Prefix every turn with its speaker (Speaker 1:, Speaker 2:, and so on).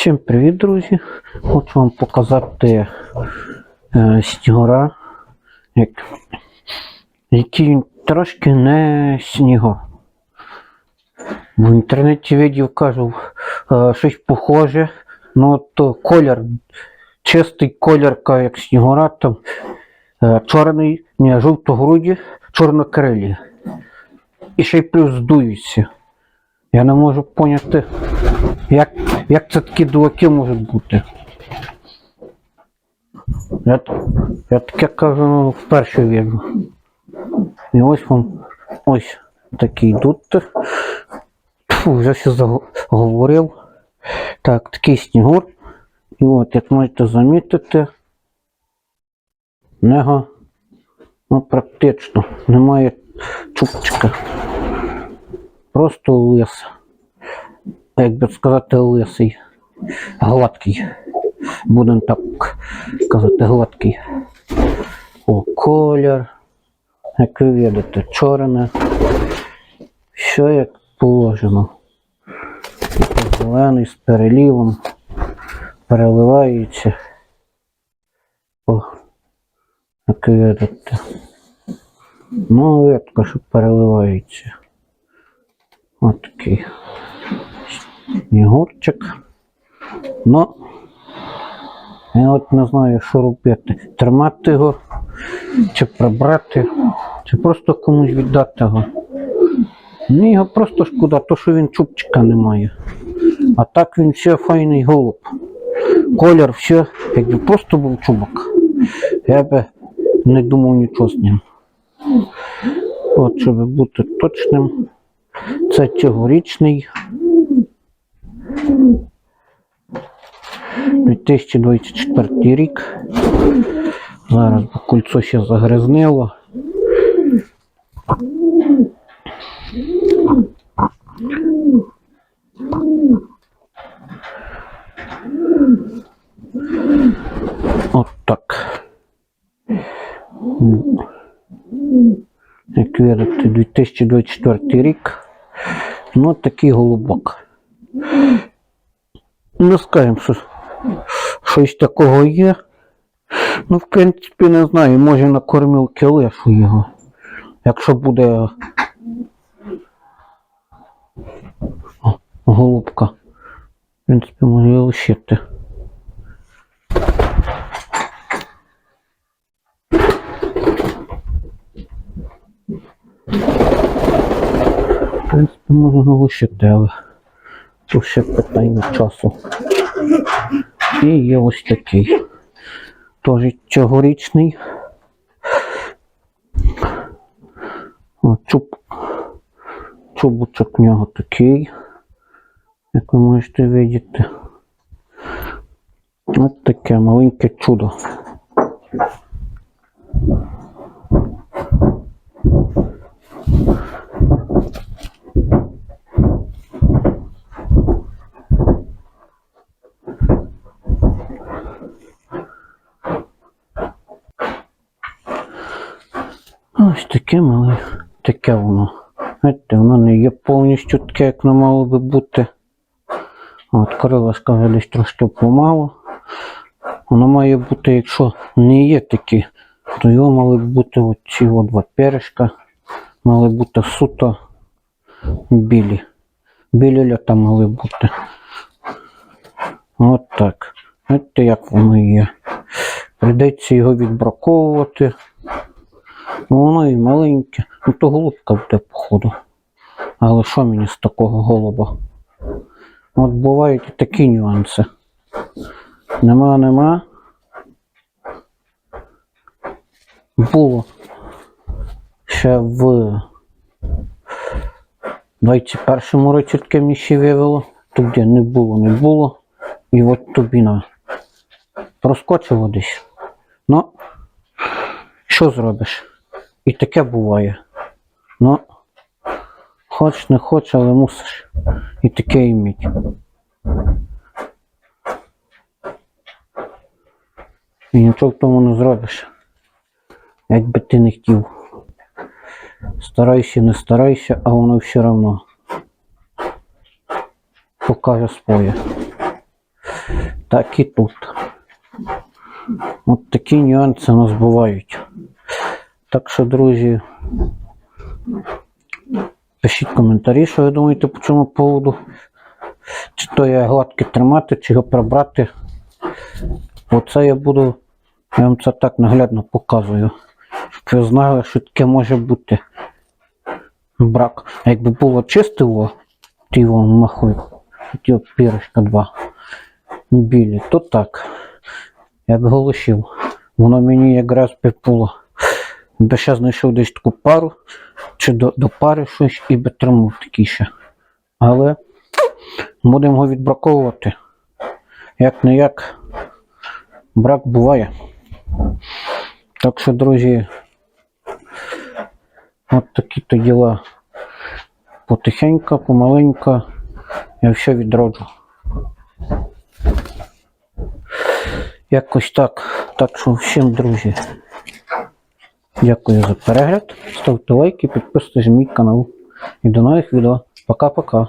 Speaker 1: Всім привіт, друзі! Хочу вам показати е, снігора, як, який трошки не снігор. В інтернеті видів кажу е, щось похоже, ну то колір, чистий колір, як снігора, там е, чорний, ні, жовтогруді, чорнокрилі. І ще й плюс здуються. Я не можу поняти, як, як це такі дуаки можуть бути. Я, я таке кажу ну, вперше вірю. І ось вам ось такі йдуть. Фу, вже все заговорив. Так, такий снігур. І от, як можете замітити, в нього ну, практично немає чубчика. Просто лис. Як би сказати, лисий. Гладкий. Будемо так казати, гладкий. О, колір. Як ви видите, чорне. Все як положено. Типу Зелений з перелівом. Переливається. О, як ви видите. Ну, видко, що переливається. От такий. Ну, я от не знаю, що робити. Тримати його, чи прибрати, чи просто комусь віддати його. Мені його просто шкода, то що він чубчика не має. А так він ще файний голуб. Колір все, якби просто був чубок. Я би не думав нічого з ним. От, щоб бути точним. Це цьогорічний 2024 рік. Зараз кольцо ще загрязнило. От так. Як видите, 2024 рік. Ну, такий голубок. Не скажемо, що щось такого є. Ну, в принципі, не знаю, може на кормілки лишу його. Якщо буде О, голубка. В принципі, може лишити. В принципі, можна лишити, але тут ще питання часу. І є ось такий. Теж цьогорічний. Чуб. Чубочок в нього такий. Як ви можете видіти. Ось таке маленьке чудо. Таке мале, таке воно. Знаєте, воно не є повністю таке, як воно мало би бути. От крилишка вже десь трошки помало. Воно має бути, якщо не є такі, то його мали б бути оці от два перешка. Мали бути суто білі. Білі льота мали бути. От так. Знаєте, як воно є. Прийдеться його відбраковувати. Ну, воно і маленьке. Ну то голубка буде, походу. Але що мені з такого голуба? От бувають і такі нюанси. Нема, нема. Було ще в 21-му році таке мені ще виявило. Тут де не було, не було. І от тобі на. Проскочило десь. Ну, що зробиш? І таке буває. Ну, хоч не хоч, але мусиш. І таке іміть. І нічого в тому не зробиш. Як би ти не хотів. Старайся, не старайся, а воно все одно покаже своє. так і тут. От такі нюанси нас бувають. Так що, друзі, пишіть коментарі, що ви думаєте по цьому поводу. Чи то я гладки тримати, чи його прибрати. Оце я буду, я вам це так наглядно показую. Щоб ви знали, що таке може бути брак. А якби було чистило, ті вам махою, ті от пірочка два білі, то так. Як голошів. Воно мені якраз би Би ще знайшов десь таку пару, чи до, до пари щось і би тримав такий ще. Але будемо його відбраковувати. Як не як, брак буває. Так що, друзі, от такі то діла. Потихеньку, помаленьку я все відроджу. Якось так. Так що всім, друзі, дякую за перегляд. Ставте лайки, підписуйтесь на мій канал. І до нових відео. Пока-пока.